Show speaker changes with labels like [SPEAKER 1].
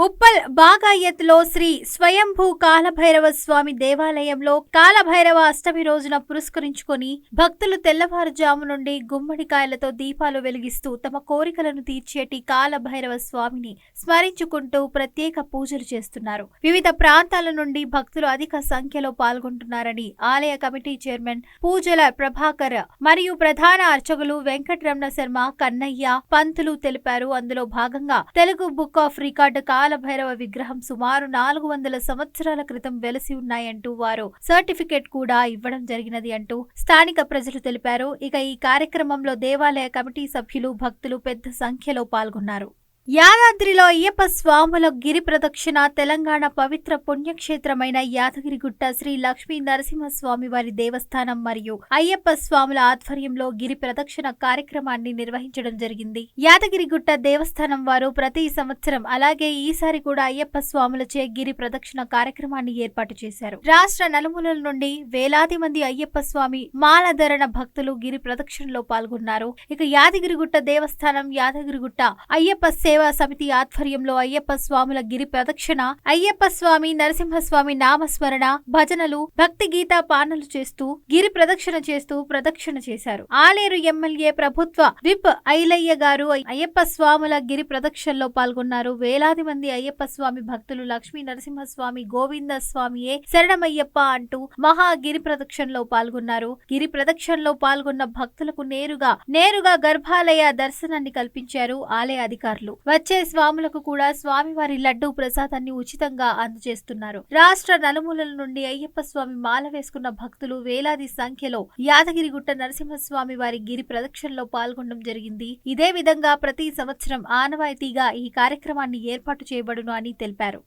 [SPEAKER 1] ఉప్పల్ బాగాయత్లో శ్రీ స్వయంభూ కాలభైరవ స్వామి దేవాలయంలో కాలభైరవ అష్టమి రోజున పురస్కరించుకొని భక్తులు తెల్లవారుజాము నుండి గుమ్మడికాయలతో దీపాలు వెలిగిస్తూ తమ కోరికలను తీర్చేటి కాలభైరవ స్వామిని స్మరించుకుంటూ ప్రత్యేక పూజలు చేస్తున్నారు. వివిధ ప్రాంతాల నుండి భక్తులు అధిక సంఖ్యలో పాల్గొంటున్నారని ఆలయ కమిటీ చైర్మన్ పూజల ప్రభాకర్ మరియు ప్రధాన అర్చకులు వెంకటరమణ శర్మ కన్నయ్య పంతులు తెలిపారు. అందులో భాగంగా Telugu book of record Kalabhairava విగ్రహం సుమారు నాలుగు వందల సంవత్సరాల క్రితం వెలసి ఉన్నాయంటూ వారు సర్టిఫికేట్ కూడా ఇవ్వడం జరిగినది అంటూ స్థానిక ప్రజలు తెలిపారు. ఇక ఈ కార్యక్రమంలో దేవాలయ కమిటీ సభ్యులు భక్తులు పెద్ద సంఖ్యలో పాల్గొన్నారు. యాదాద్రిలో అయ్యప్ప స్వాముల గిరి ప్రదక్షిణ తెలంగాణ పవిత్ర పుణ్యక్షేత్రమైన యాదగిరిగుట్ట శ్రీ లక్ష్మీ నరసింహస్వామి వారి దేవస్థానం మరియు అయ్యప్ప స్వాముల ఆధ్వర్యంలో గిరి ప్రదక్షిణ కార్యక్రమాన్ని నిర్వహించడం జరిగింది. యాదగిరిగుట్ట దేవస్థానం వారు ప్రతి సంవత్సరం అలాగే ఈసారి కూడా అయ్యప్ప స్వాములచే గిరి ప్రదక్షిణ కార్యక్రమాన్ని ఏర్పాటు చేశారు. రాష్ట్ర నలుమూలల నుండి వేలాది మంది అయ్యప్ప స్వామి మాలధరణ భక్తులు గిరి ప్రదక్షిణలో పాల్గొన్నారు. ఇక యాదగిరిగుట్ట దేవస్థానం యాదగిరిగుట్ట అయ్యప్ప సేవ సేవా సమితి ఆధ్వర్యంలో అయ్యప్ప స్వాముల గిరి ప్రదక్షిణ అయ్యప్ప స్వామి నరసింహస్వామి నామస్మరణ భజనలు భక్తి గీత పానలు చేస్తూ గిరి ప్రదక్షిణ చేస్తూ ప్రదక్షిణ చేశారు. ఆలేరు ఎమ్మెల్యే ప్రభుత్వ విప్ ఐలయ్య గారు అయ్యప్ప స్వాముల గిరి ప్రదక్షిణలో పాల్గొన్నారు. వేలాది మంది అయ్యప్ప స్వామి భక్తులు లక్ష్మీ నరసింహస్వామి గోవింద స్వామియే శరణమయ్యప్ప అంటూ మహా గిరి ప్రదక్షిణలో పాల్గొన్నారు. గిరి ప్రదక్షిణలో పాల్గొన్న భక్తులకు నేరుగా నేరుగా గర్భాలయ దర్శనాన్ని కల్పించారు ఆలయ అధికారులు. వచ్చే స్వాములకు కూడా స్వామివారి లడ్డూ ప్రసాదాన్ని ఉచితంగా అందజేస్తున్నారు. రాష్ట్ర నలుమూలల నుండి అయ్యప్ప స్వామి మాల వేసుకున్న భక్తులు వేలాది సంఖ్యలో యాదగిరిగుట్ట నరసింహస్వామి వారి గిరి ప్రదక్షిణలో పాల్గొనడం జరిగింది. ఇదే విధంగా ప్రతి సంవత్సరం ఆనవాయితీగా ఈ కార్యక్రమాన్ని ఏర్పాటు చేయబడును అని తెలిపారు.